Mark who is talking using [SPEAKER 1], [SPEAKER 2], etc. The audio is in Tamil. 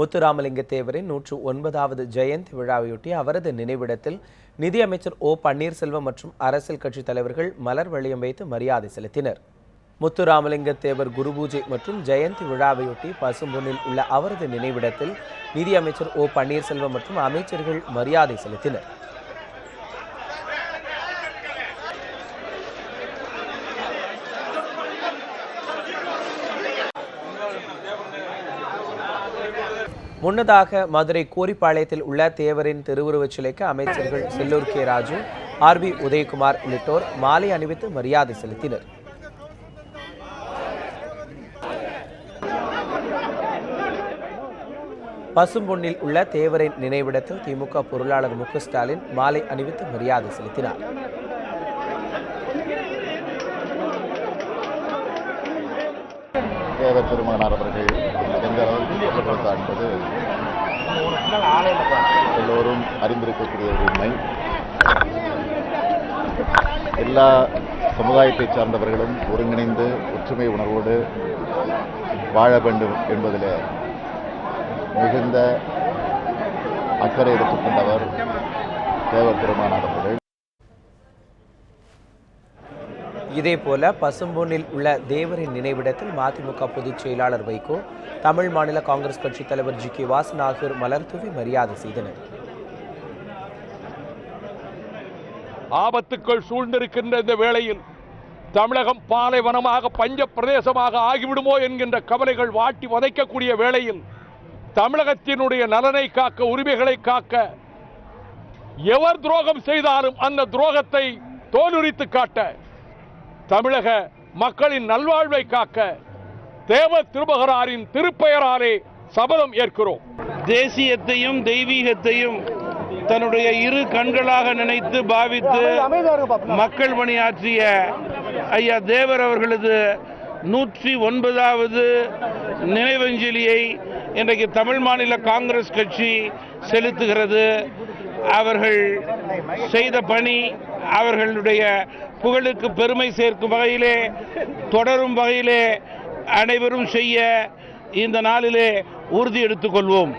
[SPEAKER 1] முத்துராமலிங்க தேவரின் நூற்று ஒன்பதாவது ஜெயந்தி விழாவையொட்டி அவரது நினைவிடத்தில் நிதியமைச்சர் ஓ பன்னீர்செல்வம் மற்றும் அரசியல் கட்சித் தலைவர்கள் மலர் வளையம் வைத்து மரியாதை செலுத்தினர். முத்துராமலிங்க தேவர் குருபூஜை மற்றும் ஜெயந்தி விழாவையொட்டி பசும்பொன்னில் உள்ள அவரது நினைவிடத்தில் நிதியமைச்சர் ஓ பன்னீர்செல்வம் மற்றும் அமைச்சர்கள் மரியாதை செலுத்தினர். முன்னதாக மதுரை கோரிப்பாளையத்தில் உள்ள தேவரின் திருவுருவச் சிலைக்கு அமைச்சர்கள் Sellur K. Raju R. P. Udhayakumar உள்ளிட்டோர் மாலை அணிவித்து மரியாதை செலுத்தினர். பசும்பொன்னில் உள்ள தேவரின் நினைவிடத்தில் திமுக பொருளாளர் மு ஸ்டாலின் மாலை அணிவித்து மரியாதை செலுத்தினார்.
[SPEAKER 2] தேவர் பெருமகனார் அவர்கள் எந்த அளவுக்கு புகழ்பெற்றார் என்பது எல்லோரும் அறிந்திருக்கக்கூடிய ஒரு உண்மை எல்லா சமுதாயத்தைச் சார்ந்தவர்களும் ஒருங்கிணைந்து ஒற்றுமை உணர்வோடு வாழ வேண்டும் என்பதில் மிகுந்த அக்கறை எடுத்துக்கொண்டவர் தேவர் பெருமானார் அவர்கள்.
[SPEAKER 1] இதேபோல பசும்பொன்னில் உள்ள தேவரின் நினைவிடத்தில் மதிமுக பொதுச் செயலாளர் வைகோ தமிழ் மாநில காங்கிரஸ் கட்சித் தலைவர் ஜி. கே. வாசன் ஆகியோர் மலர்தூவி மரியாதை செய்தனர்.
[SPEAKER 3] ஆபத்துக்கள் சூழ்ந்திருக்கின்ற இந்த வேளையில் தமிழகம் பாலைவனமாக பஞ்ச பிரதேசமாக ஆகிவிடுமோ என்கின்ற கவலைகள் வாட்டி வதைக்கக்கூடிய வேளையில் தமிழகத்தினுடைய நலனை காக்க உரிமைகளை காக்க எவர் துரோகம் செய்தாலும் அந்த துரோகத்தை தோலுரித்து காட்ட தமிழக மக்களின் நல்வாழ்வை காக்க தேவ திருமகராரின் திருப்பெயராலே சபதம் ஏற்கிறோம்.
[SPEAKER 4] தேசியத்தையும் தெய்வீகத்தையும் தன்னுடைய இரு கண்களாக நினைத்து பாவித்து மக்கள் பணியாற்றிய ஐயா தேவர் அவர்களது நூற்றி ஒன்பதாவது நினைவஞ்சலியை இன்றைக்கு தமிழ் மாநில காங்கிரஸ் கட்சி செலுத்துகிறது. அவர்கள் செய்த பணி அவர்களுடைய புகழுக்கு பெருமை சேர்க்கும் வகையிலே தொடரும் வகையிலே அனைவரும் செய்ய இந்த நாளிலே உறுதி எடுத்துக்கொள்வோம்